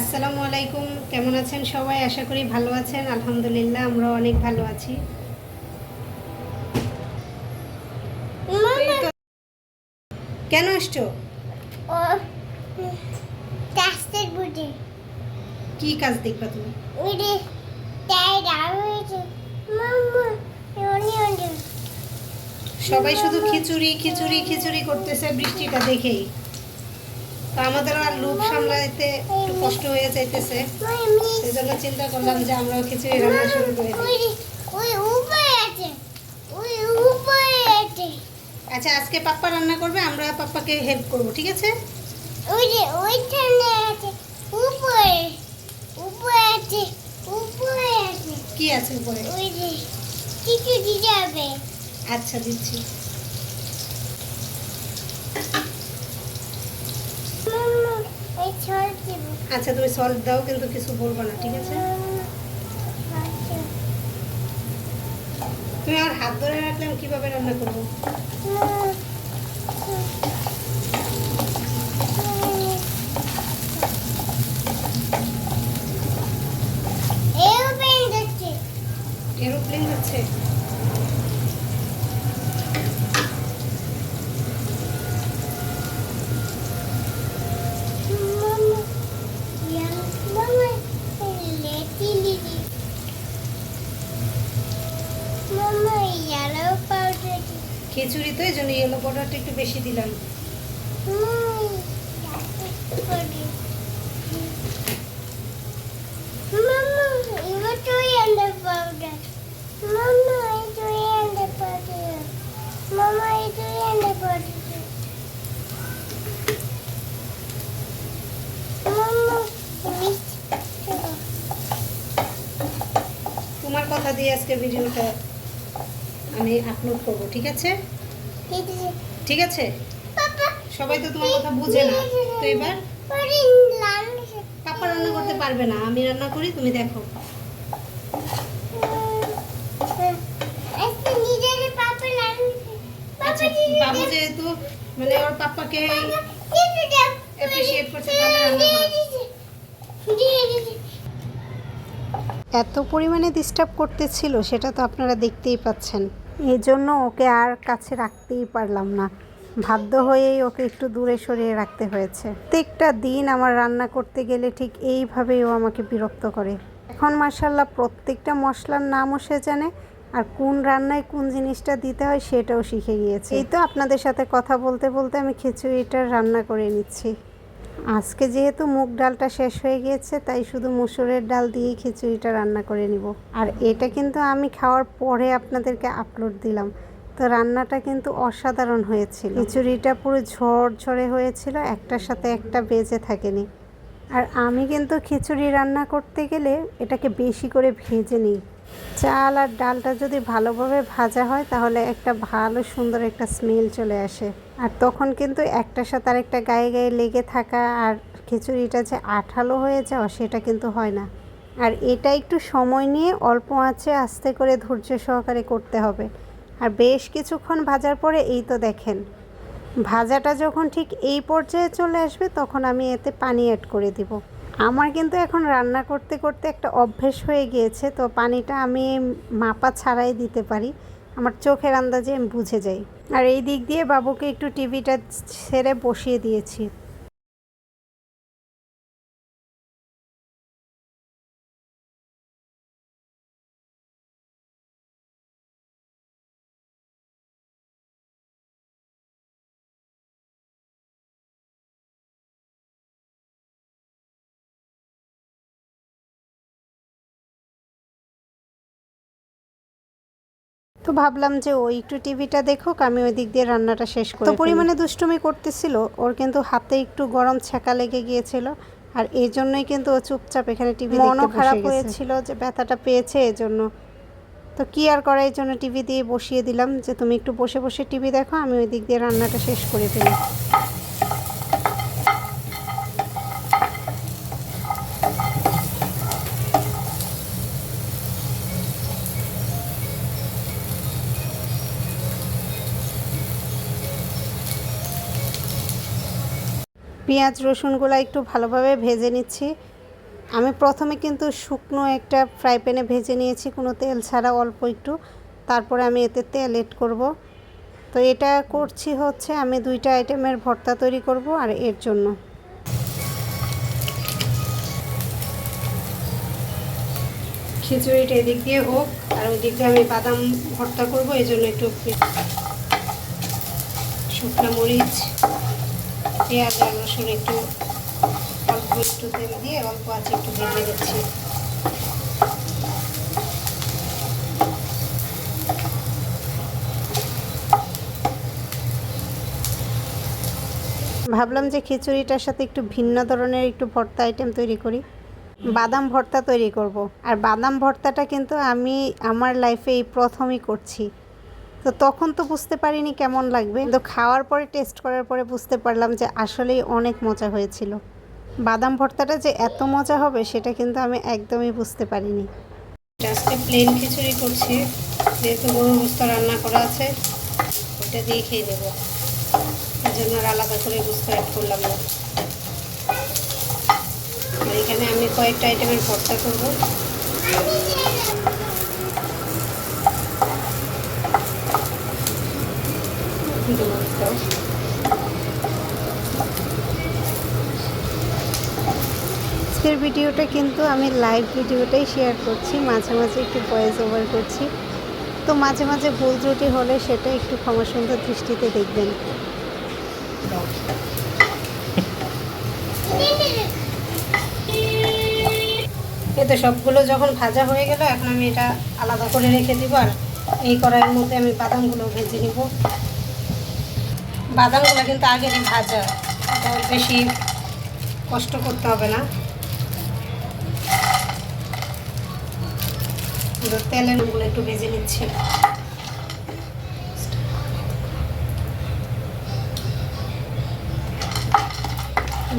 আসসালামু আলাইকুম কেমন আছেন সবাই? আশা করি ভালো আছেন আলহামদুলিল্লাহ আমরা অনেক ভালো আছি। কেন আসছো? কি কাজ দেখবা তুমি? সবাই শুধু খিচুড়ি খিচুড়ি খিচুড়ি করতেছে বৃষ্টিটা দেখেই। তো আমাদের আর লোভ সামলাইতে একটু কষ্ট হয়ে যাইতেছে। সেই জন্য চিন্তা করলাম যে আমরাও খিচুড়ি রান্না শুরু করে আচ্ছা আজকে পাপ্পা রান্না করবে আমরা পাপ্পাকে হেল্প করব ঠিক আছে? ওই যে ওইখানে আছে। উপরে উপরে আছে উপরে আছে। কি আছে উপরে? ওই যে কিছু দিতে হবে। আচ্ছা দিচ্ছি মাম্মা এই ছড় দিব আচ্ছা তুমি সল্ট দাও কিন্তু কিছু বলব না ঠিক আছে? তুমি আমার হাত ধরে রাখলে আমি কীভাবে রান্না করব? এরোপ্লেন যাচ্ছে? খিচুড়ি তো এই জন্য ইয়েলো পাউডারটা একটু বেশি দিলাম. তোমার কথা দিয়ে আজকে ভিডিওটা আমি আপলোড করব ঠিক আছে? ঠিক আছে? সবাই তো তোমার কথা বুঝে না। তো এবার? পাপা রান্না করতে পারবে না আমি রান্না করি তুমি দেখো. Papa আচ্ছা বাবু যেহেতু মানে ওর পাপ্পাকে Itu করছে. এত পরিমাণে ডিস্টার্ব করতেছিল সেটা তো আপনারা দেখতেই পাচ্ছেন। এই জন্য ওকে আর কাছে রাখতেই পারলাম না। বাধ্য হয়েই ওকে একটু দূরে সরিয়ে রাখতে হয়েছে। প্রত্যেকটা দিন আমার রান্না করতে গেলে ঠিক এইভাবেই ও আমাকে বিরক্ত করে। এখন মাসাল্লাহ প্রত্যেকটা মশলার নামও সে জানে, আর কোন রান্নায় কোন জিনিসটা দিতে হয় সেটাও শিখে গিয়েছে। এই তো আপনাদের সাথে কথা বলতে বলতে আমি খিচুড়িটা রান্না করে নিচ্ছি। আজকে যেহেতু মুগ ডালটা শেষ হয়ে গিয়েছে, তাই শুধু মুসুরের ডাল দিয়েই খিচুড়িটা রান্না করে নিব। আর এটা কিন্তু আমি খাওয়ার পরে আপনাদেরকে আপলোড দিলাম। তো রান্নাটা কিন্তু অসাধারণ হয়েছিল। খিচুড়িটা পুরো ঝড় ঝরঝরে হয়েছিল, একটার সাথে একটা বেজে থাকেনি। আর আমি কিন্তু খিচুড়ি রান্না করতে গেলে এটাকে বেশি করে ভেজে নিই। চাল আর ডালটা যদি ভালোভাবে ভাজা হয়, তাহলে একটা ভালো সুন্দর একটা স্মেল চলে আসে। আর তখন কিন্তু একটার সাথে আরেকটা গায়ে গায়ে লেগে থাকা আর খিচুড়িটা যে আঠালো হয়ে যাওয়া, সেটা কিন্তু হয় না। আর এটা একটু সময় নিয়ে অল্প আঁচে আস্তে করে ধৈর্য সহকারে করতে হবে। আর বেশ কিছুক্ষণ ভাজার পরে এই তো দেখেন, ভাজাটা যখন ঠিক এই পর্যায়ে চলে আসবে, তখন আমি এতে পানি অ্যাড করে দিব। আমার কিন্তু এখন রান্না করতে করতে একটা অভ্যেস হয়ে গিয়েছে, তো পানিটা আমি মাপা ছাড়াই দিতে পারি। আমার চোখের আন্দাজে আমি বুঝে যাই। আর এই দিক দিয়ে বাবুকে একটু টিভিটা ছেড়ে বসিয়ে দিয়েছি। তো ভাবলাম যে ও একটু টিভিটা দেখুক আমি ওই দিক দিয়ে রান্নাটা শেষ করি তো পরিমাণে দুষ্টুমি করতেছিল ওর কিন্তু হাতে একটু গরম ছ্যাঁকা লেগে গিয়েছিল আর এই জন্যই কিন্তু ও চুপচাপ এখানে টিভি মনও খারাপ হয়েছিল যে ব্যথাটা পেয়েছে এই জন্য তো কি আর করা এই জন্য টিভি দিয়ে বসিয়ে দিলাম যে তুমি একটু বসে বসে টিভি দেখো আমি ওই দিক দিয়ে রান্নাটা শেষ করে ফেলি। পেঁয়াজ রসুনগুলো একটু ভালোভাবে ভেজে নিচ্ছি। আমি প্রথমে কিন্তু শুকনো একটা ফ্রাই প্যানে ভেজে নিয়েছি, কোনো তেল ছাড়া, অল্প একটু। তারপরে আমি এতে তেল এড করব। তো এটা করছি হচ্ছে আমি দুইটা আইটেমের ভর্তা তৈরি করব আর এর জন্য। খিচুড়িটা এদিক দিয়ে হোক, আর ওই দিক দিয়ে আমি বাদাম ভর্তা করব এই জন্য একটু শুকনো মরিচ পেঁয়াজ আর রসুন একটু অল্প একটু তেল দিয়ে, অল্প আছে একটু ভেজে দিচ্ছি ভাবলাম যে খিচুড়িটার সাথে একটু ভিন্ন ধরনের একটু ভর্তা আইটেম তৈরি করি। বাদাম ভর্তা তৈরি করব। আর বাদাম ভর্তাটা কিন্তু আমি আমার লাইফে এই প্রথমই করছি। তো তখন তো বুঝতে পারিনি কেমন লাগবে। তো খাওয়ার পরে টেস্ট করার পরে বুঝতে পারলাম যে আসলেই অনেক মজা হয়েছিল। বাদাম ভর্তাটা যে এত মজা হবে, সেটা কিন্তু আমি একদমই বুঝতে পারিনি। আজকে প্লেন খিচুড়ি করছি। যেহেতু গরু বুস্তা রান্না করা আছে, ওইটা দিয়ে খেয়ে দেবো এই জন্য আর আলাদা করে বুস্তা অ্যাড করলাম না। এখানে আমি কয়েকটা আইটেমের ভর্তা করব। আজকের ভিডিওটা কিন্তু আমি লাইভ ভিডিওটাই শেয়ার করছি, মাঝে মাঝে একটু ভয়েস ওভার করছি। তো মাঝে মাঝে ভুল ত্রুটি হলে সেটা একটু ক্ষমা সুন্দর দৃষ্টিতে দেখবেন। এই তো সবগুলো যখন ভাজা হয়ে গেল, এখন আমি এটা আলাদা করে রেখে দিব, আর এই কড়াইয়ের মধ্যে আমি বাদামগুলো ভেজে নিব। বাদামগুলো কিন্তু আগেরই ভাজা। তো বেশি কষ্ট করতে হবে না। তেলেরগুলো একটু ভেজে নিচ্ছি।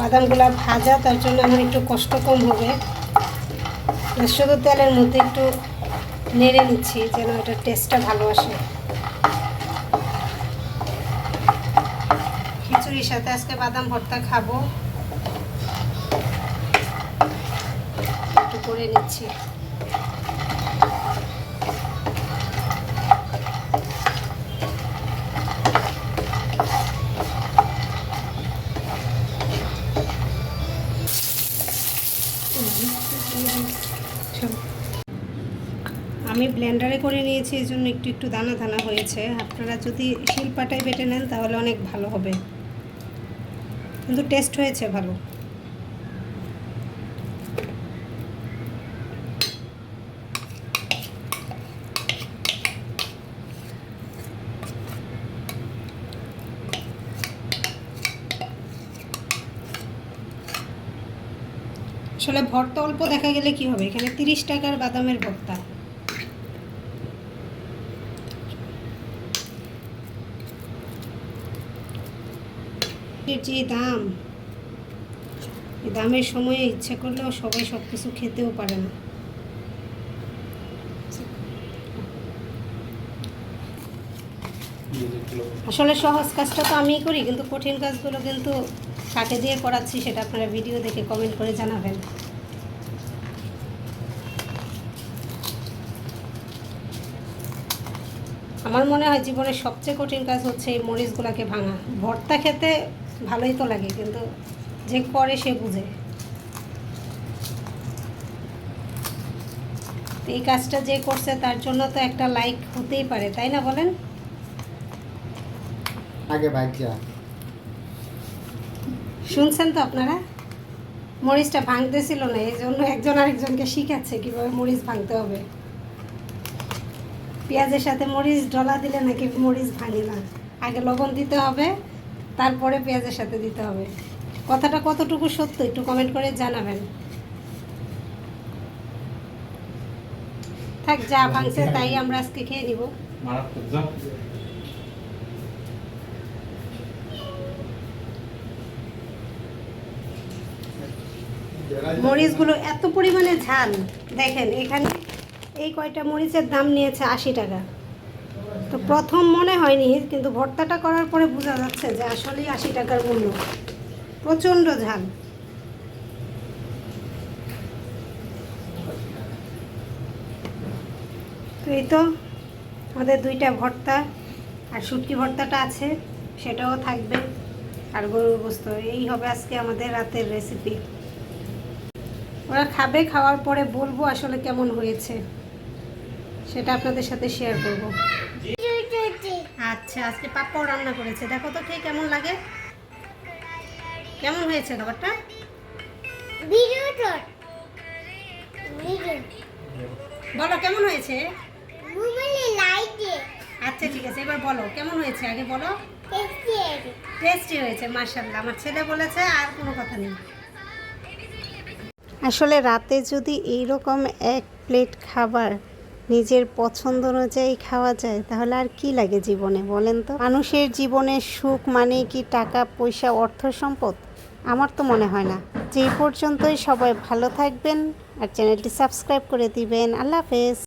বাদামগুলো ভাজা, তার জন্য আমার একটু কষ্ট কম হবে। শুধু তেলের মধ্যে একটু নেড়ে নিচ্ছি, যেন এটার টেস্টটা ভালো আসে। খিচুড়ির সাথে আজকে বাদাম ভর্তা খাব। একটু করে নিচ্ছি। আমি ব্লেন্ডারে করে নিয়েছি, এই জন্য একটু একটু দানা দানা হয়েছে। আপনারা যদি শিলপাটায় বেটে নেন, তাহলে অনেক ভালো হবে। কিন্তু টেস্ট হয়েছে ভালো। আসলে ভর্তা অল্প দেখা গেলে কি হবে? এখানে তিরিশ টাকার বাদামের ভর্তা। যে দাম দামের সময়ে ইচ্ছে করলেও সবাই সব কিছু খেতেও পারে না। আসলে সহজ কাজটা তো আমিই করি, কিন্তু কঠিন কাজগুলো কিন্তু কাকে দিয়ে করাচ্ছি, সেটা আপনারা ভিডিও দেখে কমেন্ট করে জানাবেন। আমার মনে হয় জীবনের সবচেয়ে কঠিন কাজ হচ্ছে এই মরিচগুলোকে ভাঙা। ভর্তা খেতে ভালোই তো লাগে কিন্তু যে করে সে বুঝে। তো এই কাজটা যে করছে তার জন্য তো একটা লাইক হতেই পারে তাই না বলেন? আগে বাইক যা শুনছেন তো আপনারা? মরিচটা ভাঙতেছিল না এই জন্য একজন আরেকজনকে শিখাচ্ছে কীভাবে মরিচ ভাঙতে হবে। পেঁয়াজের সাথে মরিচ ডলা দিলে নাকি মরিচ ভাঙে না। আগে লবণ দিতে হবে তারপরে পেঁয়াজের সাথে দিতে হবে। কথাটা কতটুকু সত্য একটু কমেন্ট করে জানাবেন। থাক যা ভাঙছে তাই আমরা আজকে খেয়ে নিব। মরিচগুলো এত পরিমাণে ঝাল। দেখেন এখানে এই কয়টা মরিচের দাম নিয়েছে আশি টাকা। তো প্রথম মনে হয়নি, কিন্তু ভর্তাটা করার পরে বোঝা যাচ্ছে যে আসলেই আশি টাকার মূল্য। প্রচণ্ড ঝাল। এই তো আমাদের দুইটা ভর্তা, আর শুটকি ভর্তাটা আছে, সেটাও থাকবে, আর গরুর বস্ত এই হবে আজকে আমাদের রাতের রেসিপি ওরা খাবে, খাওয়ার পরে বলব আসলে কেমন হয়েছে, সেটা আপনাদের সাথে শেয়ার করব। আচ্ছা আজকে পাপ্পাও রান্না করেছে। দেখো তো খেয়ে কেমন লাগে? কেমন হয়েছে খাবারটা বলো কেমন হয়েছে? আচ্ছা ঠিক আছে এবার বলো কেমন হয়েছে? আগে বলো। টেস্টি টেস্টি হয়েছে মার্শাল্লাহ আমার ছেলে বলেছে আর কোনো কথা নেই। আসলে রাতে যদি এই রকম এক প্লেট খাবার নিজের পছন্দ অনুযায়ী খাওয়া যায়, তাহলে আর কি লাগে জীবনে বলেন তো? মানুষের জীবনের সুখ মানে কি টাকা, পয়সা, অর্থ, সম্পদ? আমার তো মনে হয় না। যে পর্যন্তই সবাই ভালো থাকবেন আর চ্যানেলটি সাবস্ক্রাইব করে দিবেন। আল্লাহ হাফেজ।